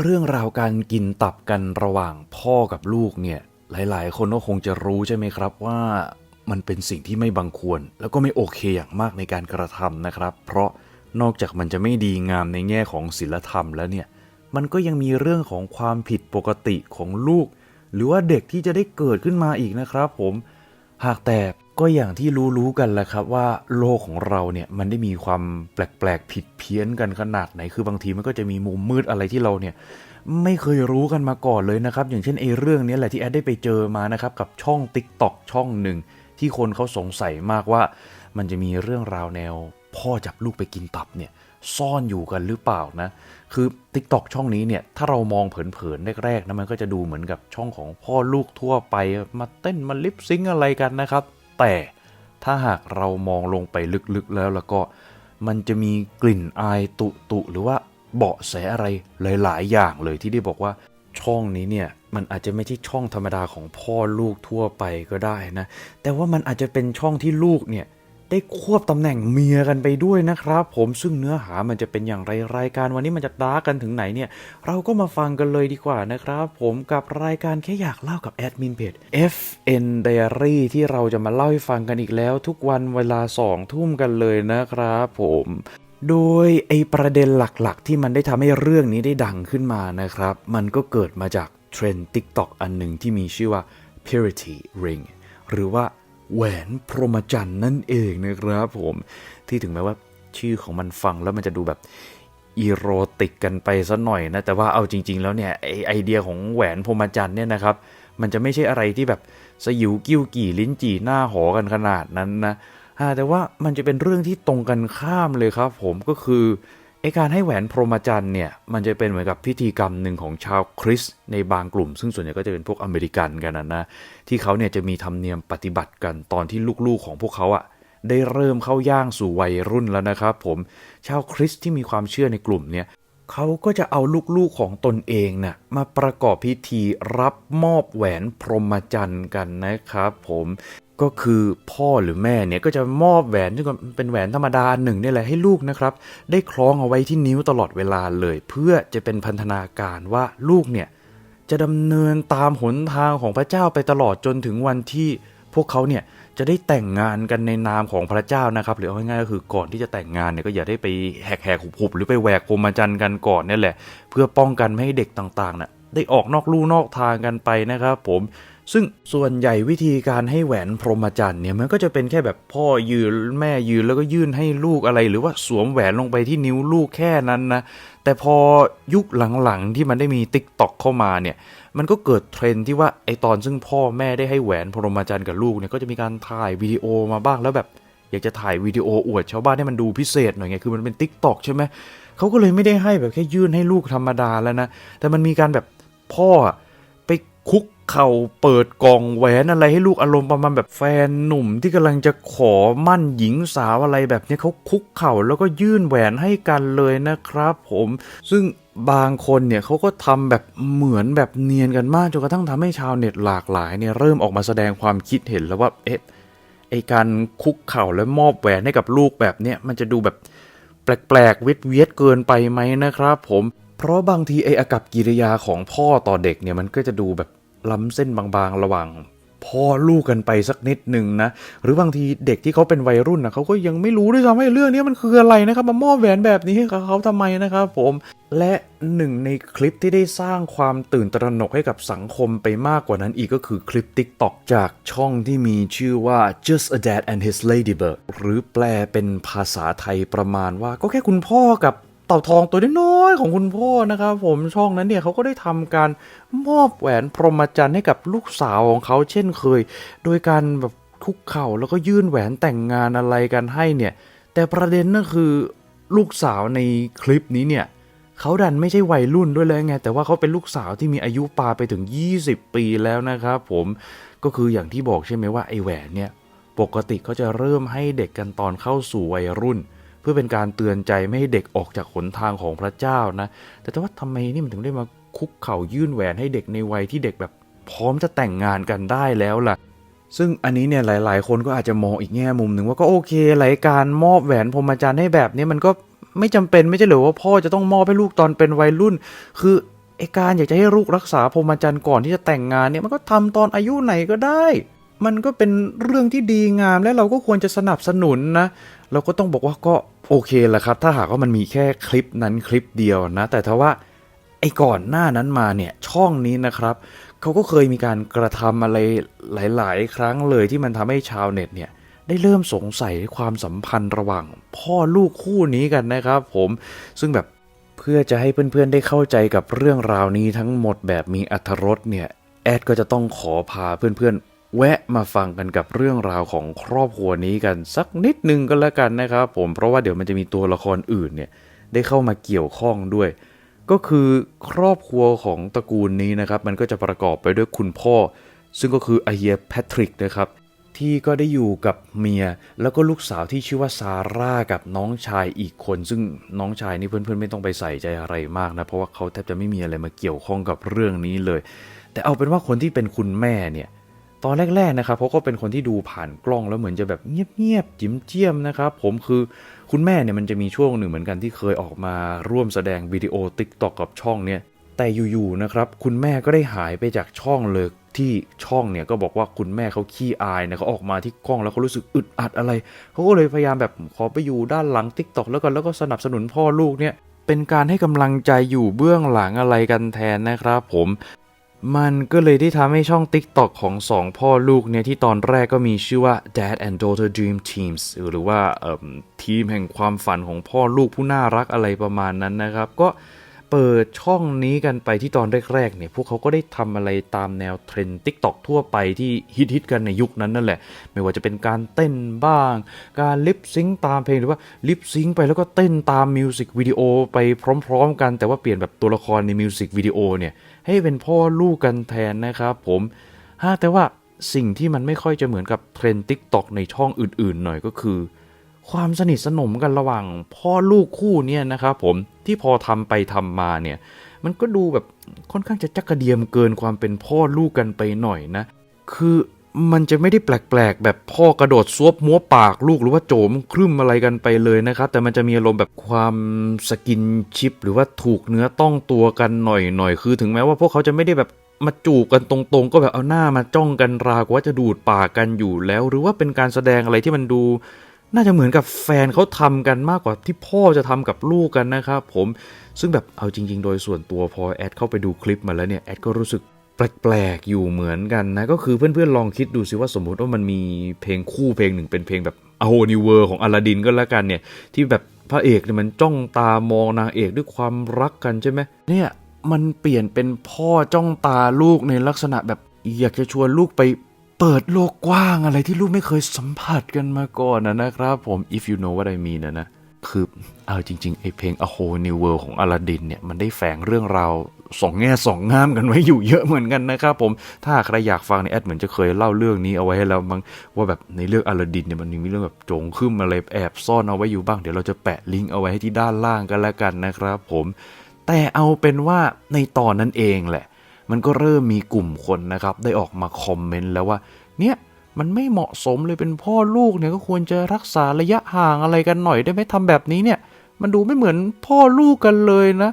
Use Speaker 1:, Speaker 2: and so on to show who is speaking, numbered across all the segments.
Speaker 1: เรื่องราวการกินตับกันระหว่างพ่อกับลูกเนี่ย หลาย ๆ คนก็คงจะรู้ใช่ไหมครับว่ามันเป็นสิ่งที่ไม่บังควร แล้วก็ไม่โอเคอย่างมากในการกระทำนะครับ เพราะนอกจากมันจะไม่ดีงามในแง่ของศีลธรรมแล้วเนี่ย มันก็ยังมีเรื่องของความผิดปกติของลูก หรือว่าเด็กที่จะได้เกิดขึ้นมาอีกนะครับ ผม หากแต่ ก็อย่างที่รู้ๆกันแหละครับว่าโลกของเราเนี่ยมันได้มีความแปลกๆผิดเพี้ยนกันขนาดไหน คือบางทีมันก็จะมีมุมมืดอะไรที่เราเนี่ยไม่เคยรู้กันมาก่อนเลยนะครับ อย่างเช่นไอ้เรื่องนี้แหละที่แอดได้ไปเจอมานะครับกับช่อง Tik t o อกช่องหนึ่งที่คนเขาสงสัยมากว่า มันจะมีเรื่องราวแนว พ่อจับลูกไปกินตับเนี่ยซ่อนอยู่กันหรือเปล่านะ คือ Tik t o อกช่องนี้เนี่ยถ้าเรามองเผินๆแรกๆนะมันก็จะดูเหมือนกับช่องของพ่อลูกทั่วไปมาเต้นมาลิปซิงค์อะไรกันนะครับ แต่ถ้าหากเรามองลงไปลึกๆแล้วแล้วก็มันจะมีกลิ่นอายตุตุหรือว่าเบาะแสอะไรหลาย ๆ อย่างเลยที่ได้บอกว่าช่องนี้เนี่ยมันอาจจะไม่ใช่ช่องธรรมดาของพ่อลูกทั่วไปก็ได้นะ แต่ว่ามันอาจจะเป็นช่องที่ลูกเนี่ย ได้ควบตำแหน่งเมียกันไปด้วยนะครับ ผมซึ่งเนื้อหามันจะเป็นอย่างไรรายการวันนี้มันจะดาร์กกันถึงไหนเนี่ย เราก็มาฟังกันเลยดีกว่านะครับ ผมกับรายการแค่อยากเล่ากับแอดมินเพจ FN Diary ที่เราจะมาเล่าให้ฟังกันอีกแล้ว ทุกวันเวลาสองทุ่มกันเลยนะครับผมโดยไอประเด็นหลักๆ ที่มันได้ทำให้เรื่องนี้ได้ดังขึ้นมานะครับ มันก็เกิดมาจากเทรนด์ TikTok อันหนึ่งที่มีชื่อว่า Purity Ring หรือว่า แหวนพรหมจรรย์นั่นเองนะครับผมที่ถึงแม้ว่าชื่อของมันฟังแล้วมันจะดูแบบอีโรติกกันไปซะหน่อยนะ แต่ว่าเอาจริง ๆ แล้วเนี่ยไอไอเดียของแหวนพรหมจรรย์เนี่ยนะครับ มันจะไม่ใช่อะไรที่แบบสยิวกิ้วกี่ลิ้นจี่หน้าหอกันขนาดนั้นนะแต่ว่ามันจะเป็นเรื่องที่ตรงกันข้ามเลยครับ ผมก็คือ อการให้แหวนพรหมจรรย์เนี่ยมันจะเป็นเหมือนกับพิธีกรรมหนึ่งของชาวคริสต์ในบางกลุ่ม ซึ่งส่วนใหญ่ก็จะเป็นพวกอเมริกันกันนะนะที่เขาเนี่ยจะมีธรรมเนียมปฏิบัติกันตอนที่ลูกๆของพวกเขาอะได้เริ่มเข้าย่างสู่วัยรุ่นแล้วนะครับผมชาวคริสต์ที่มีความเชื่อในกลุ่มเนี่ยเขาก็จะเอาลูกๆของตนเองนะ่ะมาประกอบพิธีรับมอบแหวนพรหมจรรย์กันนะครับผม ก็คือพ่อหรือแม่เนี่ยก็จะมอบแหวนที่เป็นแหวนธรรมดาหนึ่งนี่แหละให้ลูกนะครับ ได้คล้องเอาไว้ที่นิ้วตลอดเวลาเลย เพื่อจะเป็นพันธนาการว่าลูกเนี่ยจะดำเนินตามหนทางของพระเจ้าไปตลอดจนถึงวันที่พวกเขาเนี่ยจะได้แต่งงานกันในนามของพระเจ้านะครับ หรือเอาง่ายๆก็คือก่อนที่จะแต่งงานเนี่ยก็อย่าได้ไปแหกแหกหุบๆหรือไปแหวกพรมจรรย์กันก่อนนี่แหละ เพื่อป้องกันไม่ให้เด็กต่างๆน่ะได้ออกนอกลู่นอกทางกันไปนะครับ ผม ซึ่งส่วนใหญ่วิธีการให้แหวนพรหมจรรย์เนี่ยมันก็จะเป็นแค่แบบพ่อยืนแม่ยืนแล้วก็ยื่นให้ลูกอะไร หรือว่าสวมแหวนลงไปที่นิ้วลูกแค่นั้นนะแต่พอยุคหลังๆที่มันได้มีติ๊กต็อกเข้ามาเนี่ยมันก็เกิดเทรนที่ว่าไอตอนซึ่งพ่อแม่ได้ให้แหวนพรหมจรรย์กับลูกเนี่ยก็จะมีการถ่ายวิดีโอมาบ้างแล้วแบบอยากจะถ่ายวิดีโออวดชาวบ้านให้มันดูพิเศษหน่อยไงคือมันเป็นติ๊กต็อกใช่ไหมเขาก็เลยไม่ได้ให้แบบแค่ยื่นให้ลูกธรรมดาแล้วนะแต่มันมีการแบบพ่อไปคุก เข่าเปิดกล่องแหวนอะไรให้ลูกอารมณ์ประมาณแบบแฟนหนุ่มที่กำลังจะขอมั่นหญิงสาวอะไรแบบนี้เขาคุกเข่าแล้วก็ยื่นแหวนให้กันเลยนะครับ ผมซึ่งบางคนเนี่ยเขาก็ทำแบบเหมือนแบบเนียนกันมากจนกระทั่งทำให้ชาวเน็ตหลากหลายเนี่ยเริ่มออกมาแสดงความคิดเห็นแล้วว่าเอ๊ะไอการคุกเข่าและมอบแหวนให้กับลูกแบบเนี้ยมันจะดูแบบแปลกๆเวทเวียดเกินไปไหมนะครับ ผม เพราะบางทีไออากับกิริยาของพ่อต่อเด็กเนี่ยมันก็จะดูแบบ ล้ำเส้นบางๆ ระหว่างพ่อลูกกันไปสักนิดหนึ่งนะ หรือบางทีเด็กที่เขาเป็นวัยรุ่นนะเขาก็ยังไม่รู้ด้วยซ้ำว่าเรื่องนี้มันคืออะไรนะครับมามอบแหวนแบบนี้ให้เขาทำไมนะครับผมและหนึ่งในคลิปที่ได้สร้างความตื่นตระหนกให้กับสังคมไปมากกว่านั้นอีกก็คือคลิป TikTok จากช่องที่มีชื่อว่า just a dad and his ladybird หรือแปลเป็นภาษาไทยประมาณว่าก็แค่คุณพ่อกับ เต่าทองตัวน้อยของคุณพ่อนะครับ ผมช่องนั้นเนี่ยเขาก็ได้ทำการมอบแหวนพรหมจรรย์ให้กับลูกสาวของเขาเช่นเคย โดยการแบบคุกเข่าแล้วก็ยื่นแหวนแต่งงานอะไรกันให้เนี่ย แต่ประเด็นก็คือลูกสาวในคลิปนี้เนี่ยเขาดันไม่ใช่วัยรุ่นด้วยเลยไง แต่ว่าเขาเป็นลูกสาวที่มีอายุปาไปถึง 20 ปีแล้วนะครับผมก็คืออย่างที่บอกใช่ไหมว่าไอ้แหวนเนี่ยปกติเขาจะเริ่มให้เด็กกันตอนเข้าสู่วัยรุ่น พื่อเป็นการเตือนใจไม่ให้เด็กออกจากหนทางของพระเจ้านะ แต่ว่าทำไมนี่มันถึงได้มาคุกเข่ายื่นแหวนให้เด็กในวัยที่เด็กแบบพร้อมจะแต่งงานกันได้แล้วล่ะ ซึ่งอันนี้เนี่ยหลาย ๆ คนก็อาจจะมองอีกแง่มุมหนึ่งว่าก็โอเครายการมอบแหวนพรหมจรรย์ให้แบบนี้มันก็ไม่จำเป็นไม่ใช่หรือว่าพ่อจะต้องมอบให้ลูกตอนเป็นวัยรุ่น คือไอการอยากจะให้ลูกรักษาพรหมจรรย์ก่อนที่จะแต่งงานเนี่ยมันก็ทำตอนอายุไหนก็ได้ มันก็เป็นเรื่องที่ดีงามและเราก็ควรจะสนับสนุนนะ เราก็ต้องบอกว่าก็โอเคแหละครับ ถ้าหากว่ามันมีแค่คลิปนั้นคลิปเดียวนะ แต่ถ้าว่าไอ้ก่อนหน้านั้นมาเนี่ยช่องนี้นะครับเขาก็เคยมีการกระทำอะไรหลาย ๆ ครั้งเลยที่มันทำให้ชาวเน็ตเนี่ยได้เริ่มสงสัยความสัมพันธ์ระหว่าง พ่อลูกคู่นี้กันนะครับ ผมซึ่งแบบเพื่อจะให้เพื่อนๆได้เข้าใจกับเรื่องราวนี้ทั้งหมดแบบมีอรรถรสเนี่ยแอดก็จะต้องขอพาเพื่อนๆ แวะมาฟังกันกับเรื่องราวของครอบครัวนี้กันสักนิดนึงก็แล้วกันนะครับผมเพราะว่าเดี๋ยวมันจะมีตัวละครอื่นเนี่ยได้เข้ามาเกี่ยวข้องด้วย ก็คือครอบครัวของตระกูลนี้นะครับ มันก็จะประกอบไปด้วยคุณพ่อ ซึ่งก็คืออาเฮียแพทริกนะครับที่ก็ได้อยู่กับเมีย แล้วก็ลูกสาวที่ชื่อว่าซาร่ากับน้องชายอีกคน ซึ่งน้องชายนี่เพื่อนๆไม่ต้องไปใส่ใจอะไรมากนะ เพราะว่าเขาแทบจะไม่มีอะไรมาเกี่ยวข้องกับเรื่องนี้เลย แต่เอาเป็นว่าคนที่เป็นคุณแม่เนี่ย ตอนแรกๆนะครับเขาก็เป็นคนที่ดูผ่านกล้องแล้วเหมือนจะแบบเงียบๆจิ้มเจียมนะครับผมคือคุณแม่เนี่ยมันจะมีช่วงหนึ่งเหมือนกันที่เคยออกมาร่วมแสดงวิดีโอติ๊กตอกกับช่องเนี่ยแต่อยู่ๆนะครับคุณแม่ก็ได้หายไปจากช่องเลยที่ช่องเนี่ยก็บอกว่าคุณแม่เขาขี้อายนะเขาออกมาที่กล้องแล้วเขารู้สึกอึดอัดอะไรเขาก็เลยพยายามแบบขอไปอยู่ด้านหลังติ๊กตอกแล้วกันแล้วก็สนับสนุนพ่อลูกเนี่ยเป็นการให้กำลังใจอยู่เบื้องหลังอะไรกันแทนนะครับผม มันก็เลยได้ทำให้ช่อง TikTok ของสองพ่อลูกเนี่ยที่ตอนแรกก็มีชื่อว่า Dad and Daughter Dream Teams หรือว่าทีมแห่งความฝันของพ่อลูกผู้น่ารักอะไรประมาณนั้นนะครับ ก็เปิดช่องนี้กันไปที่ตอนแรกๆเนี่ยพวกเขาก็ได้ทำอะไรตามแนวเทรนด์ TikTok ทั่วไปที่ฮิตๆกันในยุคนั้นนั่นแหละ ไม่ว่าจะเป็นการเต้นบ้าง การลิปซิงค์ตามเพลงหรือว่าลิปซิงค์ไปแล้วก็เต้นตามมิวสิกวิดีโอไปพร้อม ๆ กันแต่ว่าเปลี่ยนแบบตัวละครในมิวสิกวิดีโอเนี่ย ให้เป็นพ่อลูกกันแทนนะครับผมฮะแต่ว่าสิ่งที่มันไม่ค่อยจะเหมือนกับเทรนด์ทิกตอกในช่องอื่นๆ หน่อยก็คือ ความสนิทสนมกันระหว่างพ่อลูกคู่เนี่ยนะครับผมที่พอทำไปทำมาเนี่ยมันก็ดูแบบค่อนข้างจะจักกระเดียมเกินความเป็นพ่อลูกกันไปหน่อยนะ คือ มันจะไม่ได้แปลกๆ แบบพ่อกระโดดซวบมัวปากลูกหรือว่าโจมครึ่มอะไรกันไปเลยนะครับ แต่มันจะมีอารมณ์แบบความสกินชิป หรือว่าถูกเนื้อต้องตัวกันหน่อยๆคือ ถึงแม้ว่าพวกเขาจะไม่ได้แบบมาจูบกันตรงๆ ก็แบบเอาหน้ามาจ้องกันราวกับว่าจะดูดปากกันอยู่แล้ว หรือว่าเป็นการแสดงอะไรที่มันดู น่าจะเหมือนกับแฟนเขาทำกันมากกว่าที่พ่อจะทำกับลูกกันนะครับผมซึ่งแบบเอาจริง ๆ โดยส่วนตัวพอแอดเข้าไปดูคลิปมาแล้วเนี่ยแอดก็รู้สึก แปลกๆอยู่เหมือนกันนะ ก็คือเพื่อนๆลองคิดดูสิว่าสมมุติว่ามันมีเพลงคู่เพลงหนึ่งเป็นเพลงแบบอโฮนิเวอร์ของอลาดินก็แล้วกันเนี่ย ที่แบบพระเอกเนี่ยมันจ้องตามองนางเอกด้วยความรักกันใช่ไหมเนี่ยมันเปลี่ยนเป็นพ่อจ้องตาลูกในลักษณะแบบอยากจะชวนลูกไปเปิดโลกกว้างอะไรที่ลูกไม่เคยสัมผัสกันมาก่อนนะนะครับผม if you know what I mean นะนะคือเอาจริงๆไอเพลง A Whole New World ของอลาดินเนี่ย มันได้แฝงเรื่องราว สองแง่สองงามกันไว้อยู่เยอะเหมือนกันนะครับผมถ้าใครอยากฟังในยแอดเหมือนจะเคยเล่าเรื่องนี้เอาไว้ให้แล้วมั้งว่าแบบในเรื่องอลาดินเนี่ยมันมีเรื่องแบบโจงขึ้นอะไรแอบซ่อนเอาไว้อยู่บ้างเดี๋ยวเราจะแปะลิงก์เอาไว้ให้ที่ด้านล่างกันแล้วกันนะครับผมแต่เอาเป็นว่าในตอนนั้นเองแหละ มันก็เริ่มมีกลุ่มคนนะครับ ได้ออกมาคอมเมนต์แล้วว่า เนี่ยมันไม่เหมาะสมเลยเป็นพ่อลูกเนี่ยก็ควรจะรักษาระยะห่างอะไรกันหน่อยได้ไหมทำแบบนี้เนี่ย มันดูไม่เหมือนพ่อลูกกันเลยนะ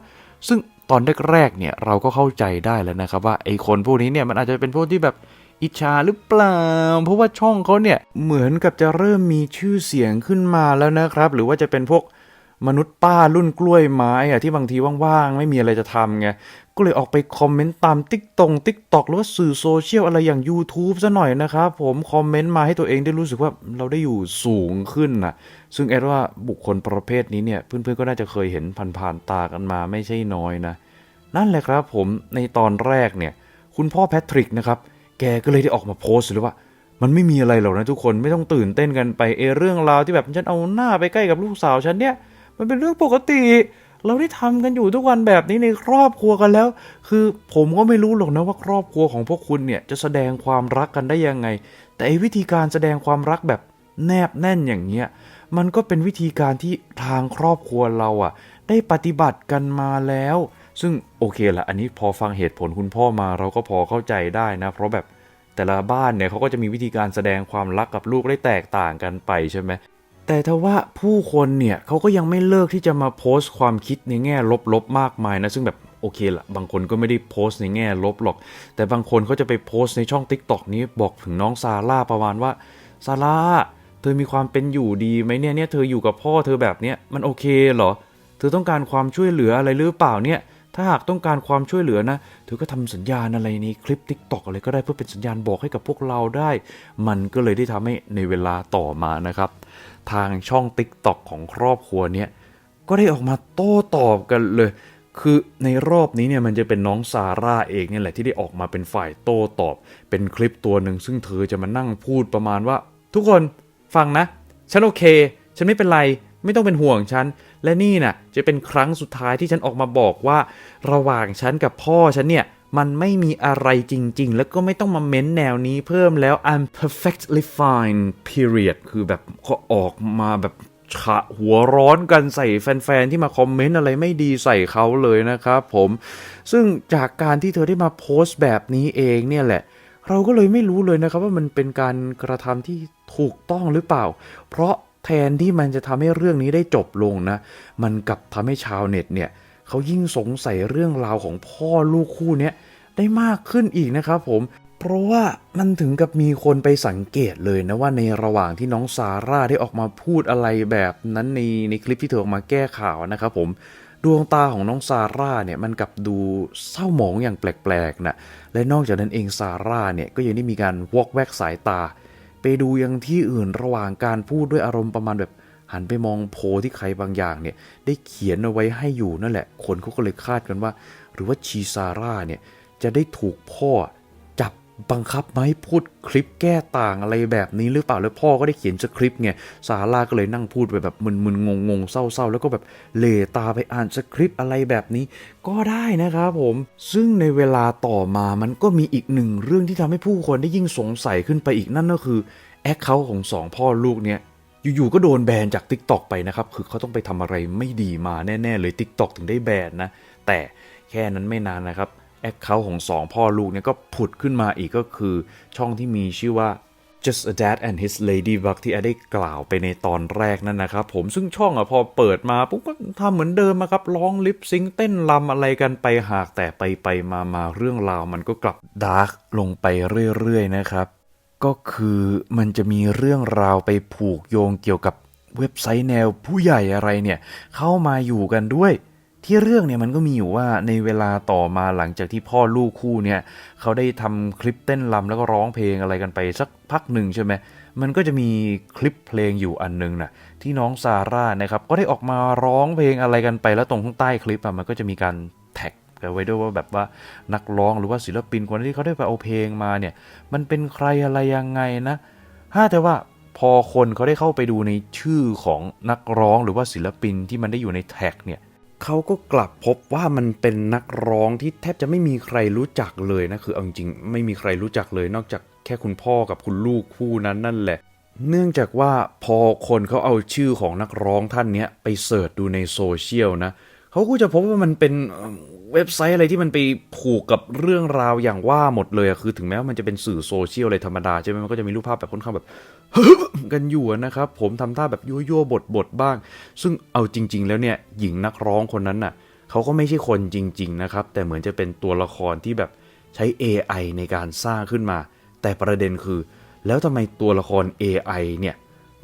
Speaker 1: ซึ่ง อนแรกๆเนี่ยเราก็เข้าใจได้แล้วนะครับว่าไอ้คนพวกนี้เนี่ยมันอาจจะเป็นพวกที่แบบอิจฉาหรือเปล่า เพราะว่าช่องเขาเนี่ยเหมือนกับจะเริ่มมีชื่อเสียงขึ้นมาแล้วนะครับ หรือว่าจะเป็นพวกมนุษย์ป้ารุ่นกล้วยไม้อะที่บางทีว่างๆ ไม่มีอะไรจะทำไง ก็เลยออกไปคอมเมนต์ตามติ๊กตงติ๊กตอกหรือว่าสื่อโซเชียลอะไรอย่าง YouTube ซะหน่อยนะครับ ผมคอมเมนต์มาให้ตัวเองได้รู้สึกว่าเราได้อยู่สูงขึ้นนะซึ่งแอดว่าบุคคลประเภทนี้เนี่ย เพื่อนๆก็น่าจะเคยเห็นผ่านๆตากันมาไม่ใช่น้อยนะ นั่นแหละครับผมในตอนแรกเนี่ย คุณพ่อแพทริกนะครับ แกก็เลยได้ออกมาโพสต์เลยว่า มันไม่มีอะไรหรอกนะทุกคนไม่ต้องตื่นเต้นกันไปเอเรื่องราวที่แบบฉันเอาหน้าไปใกล้กับลูกสาวฉันเนี่ยมันเป็นเรื่องปกติ เราได้ทำกันอยู่ทุกวันแบบนี้ในครอบครัวกันแล้ว คือผมก็ไม่รู้หรอกนะว่าครอบครัวของพวกคุณเนี่ยจะแสดงความรักกันได้ยังไง แต่อ้วิธีการแสดงความรักแบบแนบแน่นอย่างเงี้ยมันก็เป็นวิธีการที่ทางครอบครัวเราอะ ได้ปฏิบัติกันมาแล้ว ซึ่ง โอเคละอันนี้พอฟังเหตุผลคุณพ่อมาเราก็พอเข้าใจได้นะ เพราะแบบแต่ละบ้านเนี่ยเขาก็จะมีวิธีการแสดงความรักกับลูกได้แตกต่างกันไปใช่ไหมแต่ถ้าว่าผู้คนเนี่ยเขาก็ยังไม่เลิกที่จะมาโพสต์ความคิดในแง่ลบๆมากมายนะซึ่งแบบโอเคละบางคนก็ไม่ได้โพสต์ในแง่ลบหรอก แต่บางคนเขาจะไปโพสต์ในช่อง Tik t o อกนี้บอกถึงน้องซาร่าประมาณว่าซาร่าเธอมีความเป็นอยู่ดีไหมเนี่ยเนี่ยเธออยู่กับพ่อเธอแบบเนี้ยมันโอเคเหรอ เธอต้องการความช่วยเหลืออะไรหรือเปล่าเนี่ย ถ้าหากต้องการความช่วยเหลือนะ เธอก็ทำสัญญาณอะไรในคลิป Tik t o อกอะไรก็ได้เพื่อเป็นสัญญาณบอกให้กับพวกเราได้ มันก็เลยได้ทำให้ในเวลาต่อมานะครับ ทางช่อง Tik t o อกของครอบครัวเนี่ยก็ได้ออกมาโต้ตอบกันเลย คือในรอบนี้เนี่ยมันจะเป็นน้องซาร่าเองเนี่ยแหละที่ได้ออกมาเป็นฝ่ายโต้ตอบ เป็นคลิปตัวหนึ่งซึ่งเธอจะมานั่งพูดประมาณว่า ทุกคนฟังนะ ฉันโอเค ฉันไม่เป็นไร ไม่ต้องเป็นห่วงฉัน และนี่น่ะจะเป็นครั้งสุดท้ายที่ฉันออกมาบอกว่า ระหว่างฉันกับพ่อฉันเนี่ยมันไม่มีอะไรจริง ๆ แล้วก็ไม่ต้องมาเม้นแนวนี้เพิ่มแล้ว I'm perfectly fine period คือแบบเขาออกมาแบบฉะหัวร้อนกันใส่แฟน ๆ ที่มาคอมเมนต์อะไรไม่ดีใส่เขาเลยนะครับผม ซึ่งจากการที่เธอได้มาโพสต์แบบนี้เองเนี่ยแหละ เราก็เลยไม่รู้เลยนะครับว่ามันเป็นการกระทำที่ถูกต้องหรือเปล่า เพราะ แทนที่มันจะทำให้เรื่องนี้ได้จบลงนะ มันกลับทำให้ชาวเน็ตเนี่ยเขายิ่งสงสัยเรื่องราวของพ่อลูกคู่เนี้ยได้มากขึ้นอีกนะครับผม เพราะว่ามันถึงกับมีคนไปสังเกตเลยนะว่าในระหว่างที่น้องซาร่าได้ออกมาพูดอะไรแบบนั้นในในคลิปที่เธอออกมาแก้ข่าวนะครับผมดวงตาของน้องซาร่าเนี่ยมันกลับดูเศร้าหมองอย่างแปลกๆนะและนอกจากนั้นเองซาร่าเนี่ยก็ยังได้มีการวอกแวกสายตา ไปดูยังที่อื่นระหว่างการพูดด้วยอารมณ์ประมาณแบบหันไปมองโพลที่ใครบางอย่างเนี่ย ได้เขียนเอาไว้ให้อยู่นั่นแหละ คนเขาก็เลยคาดกันว่า หรือว่าชีซาร่าเนี่ยจะได้ถูกพ่อ บังคับมาให้พูดคลิปแก้ต่างอะไรแบบนี้หรือเปล่าแล้วพ่อก็ได้เขียนสคริปต์ไงซาร่าก็เลยนั่งพูดไปแบบมึนๆงงๆเศร้าๆ แล้วก็แบบเหลตาไปอ่านสคริปต์อะไรแบบนี้ ก็ได้นะครับผม ซึ่งในเวลาต่อมามันก็มีอีกหนึ่งเรื่องที่ทำให้ผู้คนได้ยิ่งสงสัยขึ้นไปอีกนั่นก็คือแอคเคาท์ของสองพ่อลูกเนี่ยอยู่ๆก็โดนแบนจาก Tik t o อกไปนะครับ คือเขาต้องไปทำอะไรไม่ดีมาแน่ ๆ เลย Tik t o อกถึงได้แบนนะ แต่แค่นั้นไม่นานนะครับ แอคเคาท์ของสองพ่อลูกเนี่ยก็ผุดขึ้นมาอีกก็คือช่องที่มีชื่อว่า just a dad and his ladybug ที่อได้กล่าวไปในตอนแรกนั่นนะครับผมซึ่งช่องอะพอเปิดมาปุ๊บก็ทำเหมือนเดิมอะครับร้องลิปซิงค์เต้นรำอะไรกันไปหากแต่ไปไปมามาเรื่องราวมันก็กลับดาร์กลงไปเรื่อยๆนะครับ ก็คือมันจะมีเรื่องราวไปผูกโยงเกี่ยวกับเว็บไซต์แนวผู้ใหญ่อะไรเนี่ย เข้ามาอยู่กันด้วย ที่เรื่องเนี่ยมันก็มีอยู่ว่าในเวลาต่อมาหลังจากที่พ่อลูกคู่เนี่ยเขาได้ทำคลิปเต้นรำแล้วก็ร้องเพลงอะไรกันไปสักพักหนึ่งใช่ไหมมันก็จะมีคลิปเพลงอยู่อันหนึงนะที่น้องซาร่านะครับก็ได้ออกมาร้องเพลงอะไรกันไปแล้วตรงข้างใต้คลิปอะมันก็จะมีการแท็กเอาไว้ด้วยว่าแบบว่านักร้องหรือว่าศิลปินคนที่เขาได้ไปเอาเพลงมาเนี่ยมันเป็นใครอะไรยังไงนะถ้าแต่ว่าพอคนเขาได้เข้าไปดูในชื่อของนักร้องหรือว่าศิลปินที่มันได้อยู่ในแท็กเนี่ย เขาก็กลับพบว่ามันเป็นนักร้องที่แทบจะไม่มีใครรู้จักเลยนะคือเอาจริงๆไม่มีใครรู้จักเลย นอกจากแค่คุณพ่อกับคุณลูกคู่นั้นนั่นแหละ เนื่องจากว่าพอคนเขาเอาชื่อของนักร้องท่านนี้ไปเสิร์ชดูในโซเชียลนะเขาก็จะพบว่ามันเป็นเว็บไซต์อะไรที่มันไปผูกกับเรื่องราวอย่างว่าหมดเลยอะคือถึงแม้ว่ามันจะเป็นสื่อโซเชียลอะไรธรรมดาใช่ไหมมันก็จะมีรูปภาพแบบค่อนข้างแบบกันอยู่นะครับ ผมทำท่าแบบยั่วยั่วบทบทๆบ้าง ซึ่งเอาจริง ๆ แล้วเนี่ยหญิงนักร้องคนนั้นน่ะเขาก็ไม่ใช่คนจริง ๆ นะครับ แต่เหมือนจะเป็นตัวละครที่แบบใช้ AI ในการสร้างขึ้นมา แต่ประเด็นคือ แล้วทำไมตัวละคร AI เนี่ย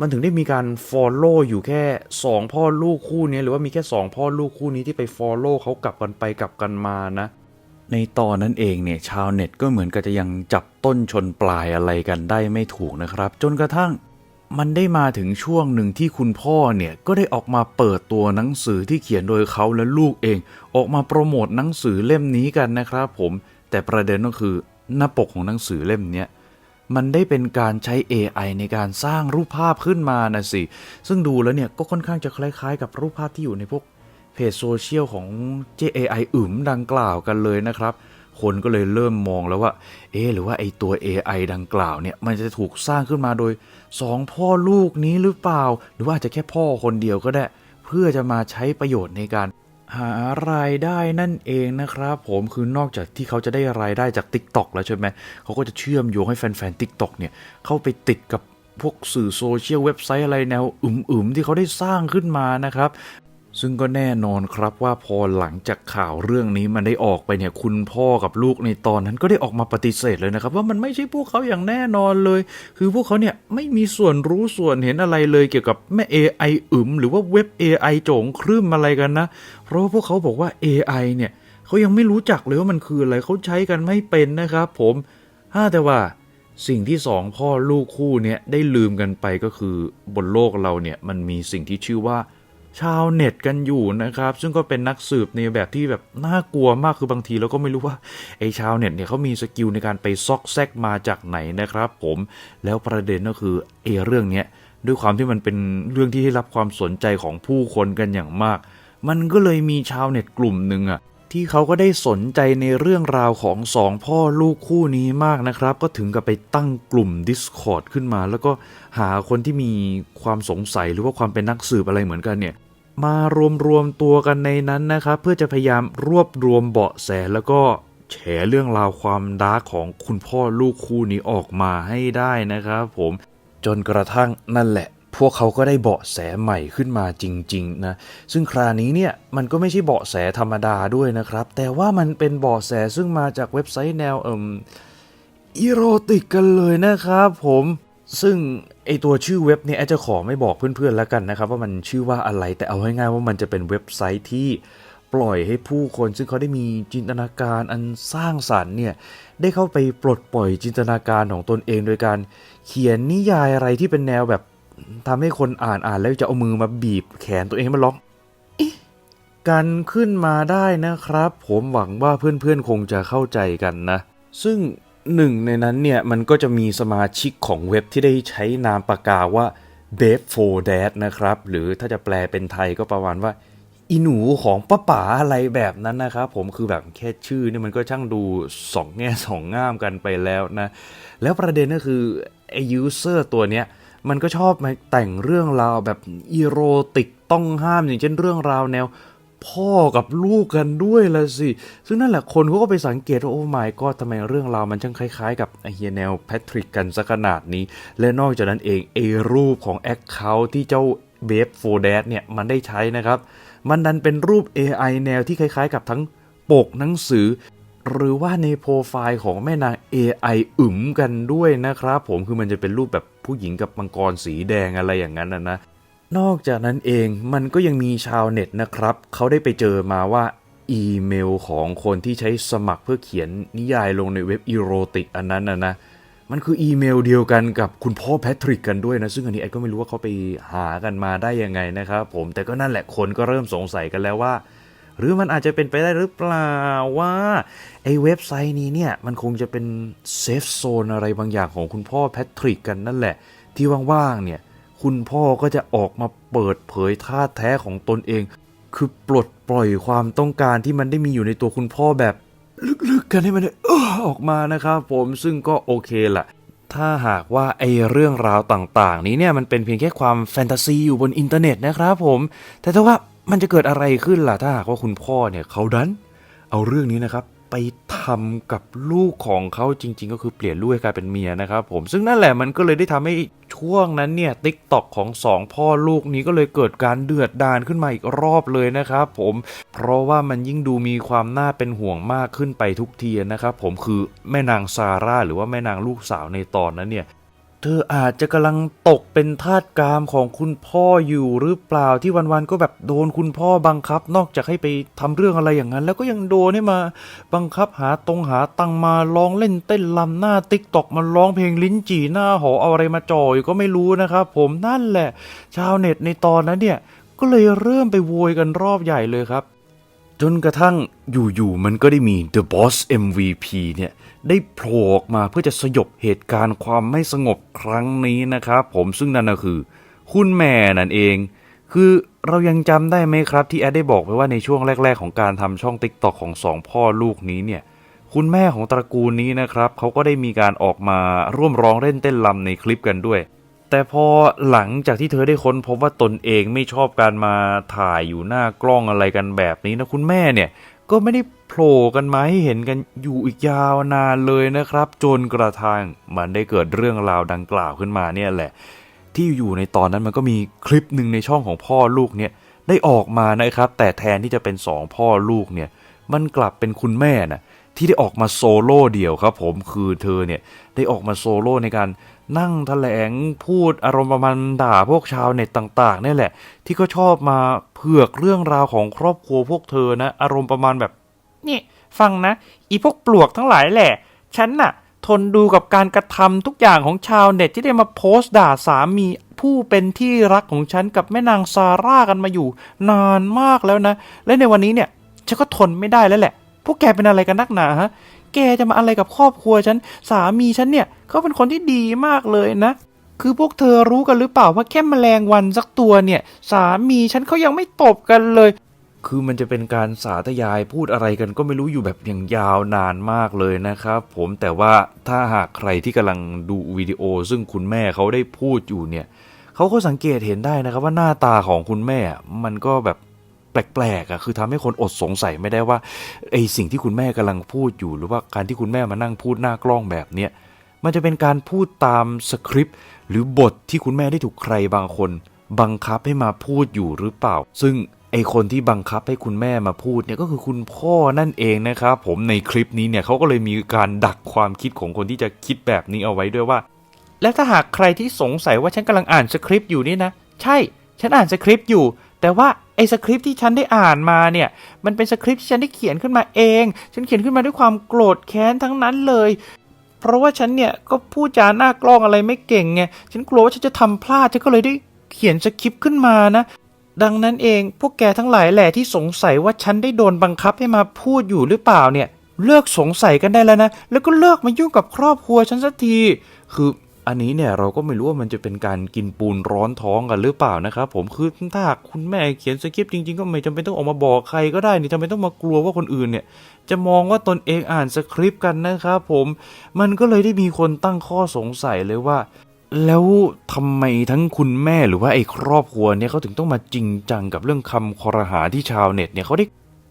Speaker 1: มันถึงได้มีการ follow อยู่แค่ 2 พ่อลูกคู่นี้หรือว่ามีแค่ 2 พ่อลูกคู่นี้ที่ไป follow เขากลับกันไปกลับกันมานะ ในตอนนั้นเองเนี่ยชาวเน็ตก็เหมือนกับจะยังจับต้นชนปลายอะไรกันได้ไม่ถูกนะครับ จนกระทั่งมันได้มาถึงช่วงหนึ่งที่คุณพ่อเนี่ยก็ได้ออกมาเปิดตัวหนังสือที่เขียนโดยเขาและลูกเอง ออกมาโปรโมทหนังสือเล่มนี้กันนะครับผม แต่ประเด็นก็คือหน้าปกของหนังสือเล่มเนี้ย มันได้เป็นการใช้ AI ในการสร้างรูปภาพขึ้นมานะสิ ซึ่งดูแล้วเนี่ยก็ค่อนข้างจะคล้ายๆ กับรูปภาพที่อยู่ในพวกเพจโซเชียลของ JAI อึมดังกล่าวกันเลยนะครับ คนก็เลยเริ่มมองแล้วว่า เอ๊หรือว่าไอตัว AI ดังกล่าวเนี่ย มันจะถูกสร้างขึ้นมาโดยสองพ่อลูกนี้หรือเปล่า หรือว่าอาจจะแค่พ่อคนเดียวก็ได้ เพื่อจะมาใช้ประโยชน์ในการ หารายได้นั่นเองนะครับผมคือนอกจากที่เขาจะได้รายได้จาก Tik t o อกแล้วใช่ไหมเขาก็จะเชื่อมโยงให้แฟนๆ Tik t o อกเนี่ย เข้าไปติดกับพวกสื่อโซเชียลเว็บไซต์อะไรแนวอึมๆ ที่เขาได้สร้างขึ้นมานะครับ ซึ่งก็แน่นอนครับว่าพอหลังจากข่าวเรื่องนี้มันได้ออกไปเนี่ยคุณพ่อกับลูกในตอนนั้นก็ได้ออกมาปฏิเสธเลยนะครับ ว่ามันไม่ใช่พวกเขาอย่างแน่นอนเลย คือพวกเขาเนี่ยไม่มีส่วนรู้ส่วนเห็นอะไรเลยเกี่ยวกับแม่ AI อึมหรือว่าเว็บ AI โจงครึ่มอะไรกันนะ เพราะว่าพวกเขาบอกว่า AI เนี่ยเขายังไม่รู้จักเลยว่ามันคืออะไรเขาใช้กันไม่เป็นนะครับ ผมฮ่าแต่ว่าสิ่งที่สองพ่อลูกคู่เนี้ยได้ลืมกันไปก็คือบนโลกเราเนี่ยมันมีสิ่งที่ชื่อว่า ชาวเน็ตกันอยู่นะครับ ซึ่งก็เป็นนักสืบในแบบที่แบบน่ากลัวมากคือบางทีเราก็ไม่รู้ว่าไอ้ชาวเน็ตเนี่ยเขามีสกิลในการไปซอกแซกมาจากไหนนะครับผมแล้วประเด็นก็คือเอเรื่องเนี้ยด้วยความที่มันเป็นเรื่องที่ได้รับความสนใจของผู้คนกันอย่างมาก มันก็เลยมีชาวเน็ตกลุ่มหนึ่งอะที่เขาก็ได้สนใจในเรื่องราวของสองพ่อลูกคู่นี้มากนะครับ ก็ถึงกับไปตั้งกลุ่ม Discord ขึ้นมา แล้วก็หาคนที่มีความสงสัยหรือว่าความเป็นนักสืบอะไรเหมือนกันเนี่ย มารวมรวมตัวกันในนั้นนะครับ เพื่อจะพยายามรวบรวมเบาะแสแล้วก็แฉเรื่องราวความดาร์กของคุณพ่อลูกคู่นี้ออกมาให้ได้นะครับผมจนกระทั่งนั่นแหละ พวกเขาก็ได้เบาะแสใหม่ขึ้นมาจริงๆนะซึ่งคราวนี้เนี่ยมันก็ไม่ใช่เบาะแสธรรมดาด้วยนะครับ แต่ว่ามันเป็นเบาะแสซึ่งมาจากเว็บไซต์แนวเอ่มอีโรติกกันเลยนะครับผม ซึ่งไอตัวชื่อเว็บเนี่ยแอดจะขอไม่บอกเพื่อนๆแล้วกันนะครับ ว่ามันชื่อว่าอะไรแต่เอาให้ง่ายๆว่ามันจะเป็นเว็บไซต์ที่ปล่อยให้ผู้คนซึ่งเขาได้มีจินตนาการอันสร้างสรรค์เนี่ยได้เข้าไปปลดปล่อยจินตนาการของตนเอง โดยการเขียนนิยายอะไรที่เป็นแนวแบบทำให้คนอ่านอ่านแล้วจะเอามือมาบีบแขนตัวเองให้มันร้องกันขึ้นมาได้นะครับ ผมหวังว่าเพื่อนๆคงจะเข้าใจกันนะ ซึ่ง หนึ่งในนั้นเนี่ย มันก็จะมีสมาชิกของเว็บที่ได้ใช้นามปากกาว่า b e for Dad นะครับ หรือถ้าจะแปลเป็นไทยก็ประมาณว่า อีหนูของป้าป๋าอะไรแบบนั้นนะครับ ผมคือแบบแค่ชื่อเนี่ยมันก็ช่างดูสองแง่สองง่ามกันไปแล้วนะ แล้วประเด็นก็คือไอ้ยูเซอร์ตัวเนี้ยมันก็ชอบมาแต่งเรื่องราวแบบอีโรติกต้องห้ามอย่างเช่นเรื่องราวแนว พ่อกับลูกกันด้วยละสิ ซึ่งนั่นแหละคนเขาก็ไปสังเกตว่าโอ้ไม่ก็ทำไมเรื่องราวมันช่างคล้ายๆ กับไอเฮียแนวแพทริกกันสักขนาดนี้ และนอกจากนั้นเองไอรูปของแอคเคาท์ที่เจ้าเบฟโฟแดดเนี่ย มันได้ใช้นะครับ มันดันเป็นรูป AI แนวที่คล้ายๆ กับทั้งปกหนังสือ หรือว่าในโปรไฟล์ของแม่นาง AI อึมกันด้วยนะครับผมคือมันจะเป็นรูปแบบผู้หญิงกับมังกรสีแดงอะไรอย่างนั้นนะนะ นอกจากนั้นเองมันก็ยังมีชาวเน็ตนะครับ เขาได้ไปเจอมาว่าอีเมลของคนที่ใช้สมัครเพื่อเขียนนิยายลงในเว็บอีโรติกอันนั้นนะนะมันคืออีเมลเดียวกันกับคุณพ่อแพทริกกันด้วยนะ ซึ่งอันนี้ไอ้ก็ไม่รู้ว่าเขาไปหากันมาได้ยังไงนะครับผมแต่ก็นั่นแหละคนก็เริ่มสงสัยกันแล้วว่า หรือมันอาจจะเป็นไปได้หรือเปล่าว่าไอ้เว็บไซต์นี้เนี่ยมันคงจะเป็นเซฟโซนอะไรบางอย่างของคุณพ่อแพทริกกันนั่นแหละ ที่ว่างๆเนี่ย คุณพ่อก็จะออกมาเปิดเผยท่าแท้ของตนเอง คือปลดปล่อยความต้องการที่มันได้มีอยู่ในตัวคุณพ่อแบบ ลึกๆกันให้มันเออออกมานะครับผมซึ่งก็โอเคแหละถ้าหากว่าไอเรื่องราวต่าง ๆ นี้เนี่ยมันเป็นเพียงแค่ความแฟนตาซีอยู่บนอินเทอร์เน็ตนะครับผม แต่ถ้าว่ามันจะเกิดอะไรขึ้นล่ะถ้าหากว่าคุณพ่อเนี่ยเขาดัน เอาเรื่องนี้นะครับ ไปทำกับลูกของเขาจริง ๆ ก็คือเปลี่ยนลูกให้กลายเป็นเมียนะครับผมซึ่งนั่นแหละมันก็เลยได้ทำให้ช่วงนั้นเนี่ยติ๊กตอกของสองพ่อลูกนี้ก็เลยเกิดการเดือดดานขึ้นมาอีกรอบเลยนะครับผมเพราะว่ามันยิ่งดูมีความน่าเป็นห่วงมากขึ้นไปทุกทีนะครับผมคือแม่นางซาร่าหรือว่าแม่นางลูกสาวในตอนนั้นเนี่ย เธออาจจะกำลังตกเป็นทาสกามของคุณพ่ออยู่หรือเปล่าที่วันๆก็แบบโดนคุณพ่อบังคับ นอกจากให้ไปทำเรื่องอะไรอย่างนั้น แล้วก็ยังโดนให้มา บังคับหาตรงหาตังมาร้องเล่นเต้นลำหน้าติ๊กตอกมาร้องเพลงลิ้นจี่หน้าหอเอาอะไรมาจ่อยก็ไม่รู้นะครับผมนั่นแหละ ชาวเน็ตในตอนนั้นเนี่ยก็เลยเริ่มไปโวยกันรอบใหญ่เลยครับ จนกระทั่งอยู่ๆมันก็ได้มี The Boss MVP เนี่ยได้โผล่ออกมาเพื่อจะสยบเหตุการณ์ความไม่สงบครั้งนี้นะครับผมซึ่งนั่นก็คือ คุณแม่นั่นเอง คือเรายังจำได้ไหมครับที่แอดได้บอกไปว่าในช่วงแรก ๆ ของการทำช่อง TikTok ของสองพ่อลูกนี้เนี่ยคุณแม่ของตระกูลนี้นะครับเขาก็ได้มีการออกมาร่วมร้องเล่นเต้นรำในคลิปกันด้วย แต่พอหลังจากที่เธอได้ค้นพบว่าตนเองไม่ชอบการมาถ่ายอยู่หน้ากล้องอะไรกันแบบนี้นะคุณแม่เนี่ย ก็ไม่ได้โผล่กันมาให้เห็นกันอยู่อีกยาวนานเลยนะครับ จนกระทั่งมันได้เกิดเรื่องราวดังกล่าวขึ้นมาเนี่ยแหละ ที่อยู่ในตอนนั้นมันก็มีคลิปหนึ่งในช่องของพ่อลูกเนี่ยได้ออกมานะครับ แต่แทนที่จะเป็นสองพ่อลูกเนี่ยมันกลับเป็นคุณแม่นะที่ได้ออกมาโซโล่เดี่ยวครับ ผมคือเธอเนี่ยได้ออกมาโซโล่ในการ นั่งแถลงพูดอารมณ์ประมาณด่าพวกชาวเน็ตต่างๆนี่แหละ ที่ก็ชอบมาเผือกเรื่องราวของครอบครัวพวกเธอนะ อารมณ์ประมาณแบบนี่ฟังนะ อีพวกปลวกทั้งหลายแหละ ฉันน่ะ ทนดูกับการกระทำทุกอย่างของชาวเน็ตที่ได้มาโพสต์ด่าสามีผู้เป็นที่รักของฉันกับแม่นางซาร่ากันมาอยู่ นานมากแล้วนะ และในวันนี้เนี่ยฉันก็ทนไม่ได้แล้วแหละ พวกแกเป็นอะไรกันนักหนาฮะ แกจะมาอะไรกับครอบครัวฉัน สามีฉันเนี่ยเขาเป็นคนที่ดีมากเลยนะ คือพวกเธอรู้กันหรือเปล่าว่าแค่แมลงวันสักตัวเนี่ย สามีฉันเขายังไม่ตบกันเลย คือมันจะเป็นการสาธยายพูดอะไรกันก็ไม่รู้อยู่แบบอย่างยาวนานมากเลยนะครับผมแต่ว่าถ้าหากใครที่กำลังดูวิดีโอ ซึ่งคุณแม่เขาได้พูดอยู่เนี่ยเขาก็สังเกตเห็นได้นะครับว่าหน้าตาของคุณแม่มันก็แบบ แปลกๆอะคือทำให้คนอดสงสัยไม่ได้ว่าไอสิ่งที่คุณแม่กำลังพูดอยู่ หรือว่าการที่คุณแม่มานั่งพูดหน้ากล้องแบบเนี้ยมันจะเป็นการพูดตามสคริปต์หรือบทที่คุณแม่ได้ถูกใครบางคน บังคับให้มาพูดอยู่หรือเปล่า ซึ่งไอคนที่บังคับให้คุณแม่มาพูดเนี่ยก็คือคุณพ่อนั่นเองนะครับผมในคลิปนี้เนี่ยเขาก็เลยมีการดักความคิดของคนที่จะคิดแบบนี้เอาไว้ด้วยว่า แล้วถ้าหากใครที่สงสัยว่าฉันกำลังอ่านสคริปต์อยู่นี่นะ ใช่ ฉันอ่านสคริปต์อยู่ แต่ว่าไอ้สคริปที่ฉันได้อ่านมาเนี่ย มันเป็นสคริปที่ฉันได้เขียนขึ้นมาเอง ฉันเขียนขึ้นมาด้วยความโกรธแค้นทั้งนั้นเลย เพราะว่าฉันเนี่ยก็พูดจาหน้ากล้องอะไรไม่เก่งไง ฉันกลัวว่าฉันจะทำพลาด ฉันก็เลยได้เขียนสคริปต์ขึ้นมานะ ดังนั้นเองพวกแกทั้งหลายแหละที่สงสัยว่าฉันได้โดนบังคับให้มาพูดอยู่หรือเปล่าเนี่ย เลิกสงสัยกันได้แล้วนะ แล้วก็เลิกมายุ่งกับครอบครัวฉันสักที คือ อันนี้เนี่ยเราก็ไม่รู้ว่ามันจะเป็นการกินปูนร้อนท้องกันหรือเปล่านะครับผมคือถ้าคุณแม่เขียนสคริปต์จริงๆ ก็ไม่จำเป็นต้องออกมาบอกใครก็ได้นี่ทำไมต้องมากลัวว่าคนอื่นเนี่ยจะมองว่าตนเองอ่านสคริปต์กันนะครับผมมันก็เลยได้มีคนตั้งข้อสงสัยเลยว่าแล้วทำไมทั้งคุณแม่หรือว่าไอ้ครอบครัวเนี่ยเขาถึงต้องมาจริงจังกับเรื่องคำคอรหาที่ชาวเน็ตเนี่ยเขาได้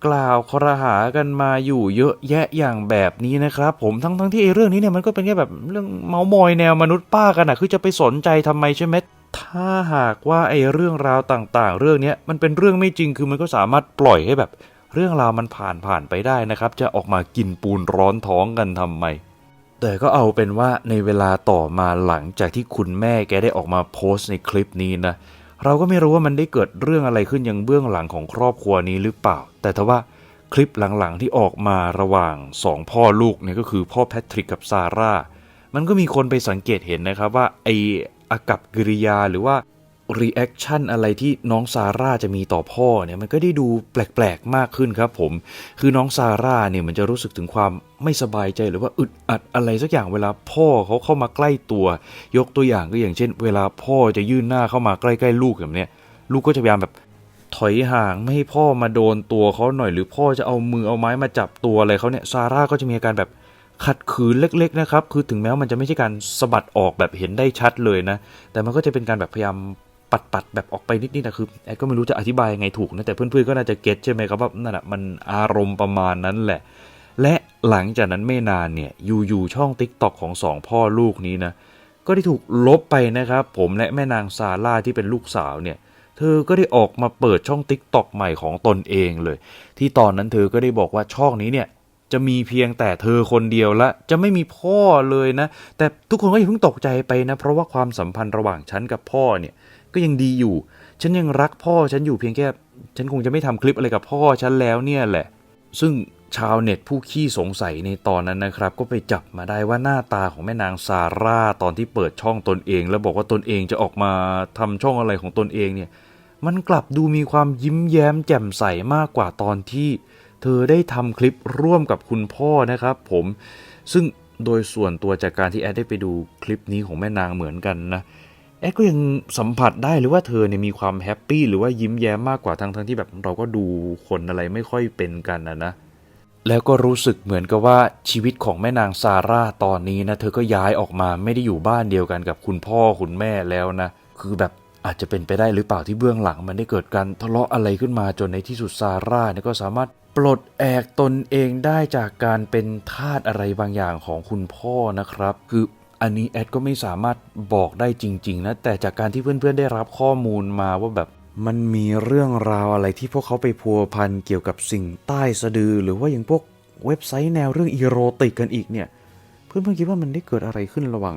Speaker 1: กล่าวครหากันมาอยู่เยอะแยะอย่างแบบนี้นะครับ ผมทั้งทั้งที่เรื่องนี้เนี่ยมันก็เป็นแค่แบบเรื่องเมามอยแนวมนุษย์ป้ากันอะคือจะไปสนใจทำไมใช่ไหมถ้าหากว่าไอ้เรื่องราวต่างๆ เรื่องนี้มันเป็นเรื่องไม่จริงคือมันก็สามารถปล่อยให้แบบ เรื่องราวมันผ่านผ่านไปได้นะครับ จะออกมากินปูนร้อนท้องกันทำไม แต่ก็เอาเป็นว่าในเวลาต่อมาหลังจากที่คุณแม่แกได้ออกมาโพสต์ในคลิปนี้นะเเราก็ไม่รู้ว่ามันได้เกิดเรื่องอะไรขึ้นยังเบื้องหลังของครอบครัวนี้หรือเปล่า แต่ทว่าคลิปหลังๆที่ออกมาระหว่างสองพ่อลูกเนี่ยก็คือพ่อแพทริกกับซาร่า มันก็มีคนไปสังเกตเห็นนะครับว่าไออากับกิริยาหรือว่า รีแอคชั่นอะไรที่น้องซาร่าจะมีต่อพ่อเนี่ยมันก็ได้ดูแปลกๆมากขึ้นครับผมคือน้องซาร่าเนี่ยมันจะรู้สึกถึงความไม่สบายใจหรือว่าอึดอัดอะไรสักอย่างเวลาพ่อเขาเข้ามาใกล้ตัว ยกตัวอย่างก็อย่างเช่น เวลาพ่อจะยื่นหน้าเข้ามาใกล้ๆลูกแบบเนี้ยลูกก็จะพยายามแบบถอยห่างไม่ให้พ่อมาโดนตัวเขาหน่อยหรือพ่อจะเอามือเอาไม้มาจับตัวอะไรเขาเนี่ยซาร่าก็จะมีอาการแบบขัดขืนเล็กๆนะครับ คือถึงแม้ว่ามันจะไม่ใช่การสะบัดออกแบบเห็นได้ชัดเลยนะ แต่มันก็จะเป็นการแบบพยายาม ปัดปัดๆแบบออกไปนิดๆนะคือแอดก็ไม่รู้จะอธิบายยังไงถูกนะแต่เพื่อนๆก็น่าจะเก็ตใช่ไหมครับว่านั่นแหะมันอารมณ์ประมาณนั้นแหละ และหลังจากนั้นไม่นานเนี่ยอยู่ๆช่อง t ิ k t o k ของสองพ่อลูกนี้นะก็ได้ถูกลบไปนะครับ ผมและแม่นางซาร่าที่เป็นลูกสาวเนี่ยเธอก็ได้ออกมาเปิดช่อง t ิ k t o k ใหม่ของตนเองเลย ที่ตอนนั้นเธอก็ได้บอกว่าช่องนี้เนี่ยจะมีเพียงแต่เธอคนเดียวละจะไม่มีพ่อเลยนะ แต่ทุกคนก็อย่าเพิ่งตกใจไปนะ เพราะว่าความสัมพันธ์ระหว่างฉันกับพ่อเนี่ย ก็ยังดีอยู่ ฉันยังรักพ่อฉันอยู่เพียงแค่ ฉันคงจะไม่ทำคลิปอะไรกับพ่อฉันแล้วเนี่ยแหละ ซึ่งชาวเน็ตผู้ขี้สงสัยในตอนนั้นนะครับ ก็ไปจับมาได้ว่าหน้าตาของแม่นางซาร่าตอนที่เปิดช่องตนเอง แล้วบอกว่าตนเองจะออกมาทำช่องอะไรของตนเองเนี่ย มันกลับดูมีความยิ้มแย้มแจ่มใสมากกว่าตอนที่ เธอได้ทำคลิปร่วมกับคุณพ่อนะครับ ผม ซึ่งโดยส่วนตัวจากการที่แอดได้ไปดูคลิปนี้ของแม่นางเหมือนกันนะ แอดก็ยังสัมผัสได้หรือว่าเธอเนี่ยมีความแฮปปี้หรือว่ายิ้มแย้มมากกว่าทั้งทั้งที่แบบเราก็ดูคนอะไรไม่ค่อยเป็นกันนะนะแล้วก็รู้สึกเหมือนกับว่าชีวิตของแม่นางซาร่าตอนนี้นะเธอก็ย้ายออกมาไม่ได้อยู่บ้านเดียวกันกับคุณพ่อคุณแม่แล้วนะคือแบบอาจจะเป็นไปได้หรือเปล่าที่เบื้องหลังมันได้เกิดการทะเลาะอะไรขึ้นมาจนในที่สุดซาร่าเนี่ยก็สามารถปลดแอกตนเองได้จากการเป็นทาสอะไรบางอย่างของคุณพ่อนะครับ คือ อันนี้แอดก็ไม่สามารถบอกได้จริง ๆ นะ แต่จากการที่เพื่อนๆได้รับข้อมูลมาว่าแบบมันมีเรื่องราวอะไรที่พวกเขาไปพัวพันเกี่ยวกับสิ่งใต้สะดือ หรือว่าอย่างพวกเว็บไซต์แนวเรื่องอีโรติกกันอีกเนี่ย เพื่อนๆคิดว่ามันได้เกิดอะไรขึ้นระหว่าง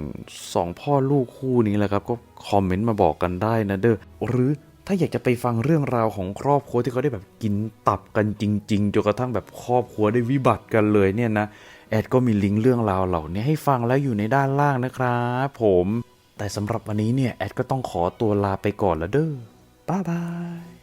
Speaker 1: สองพ่อลูกคู่นี้แหละครับก็คอมเมนต์มาบอกกันได้นะเด้อหรือถ้าอยากจะไปฟังเรื่องราวของครอบครัวที่เขาได้แบบกินตับกันจริง ๆจนกระทั่งแบบครอบครัวได้วิบัติกันเลยเนี่ยนะ แอดก็มีลิงก์เรื่องราวเหล่านี้ให้ฟังแล้วอยู่ในด้านล่างนะครับผม แต่สำหรับวันนี้เนี่ยแอดก็ต้องขอตัวลาไปก่อนละเด้อบ๊ายบาย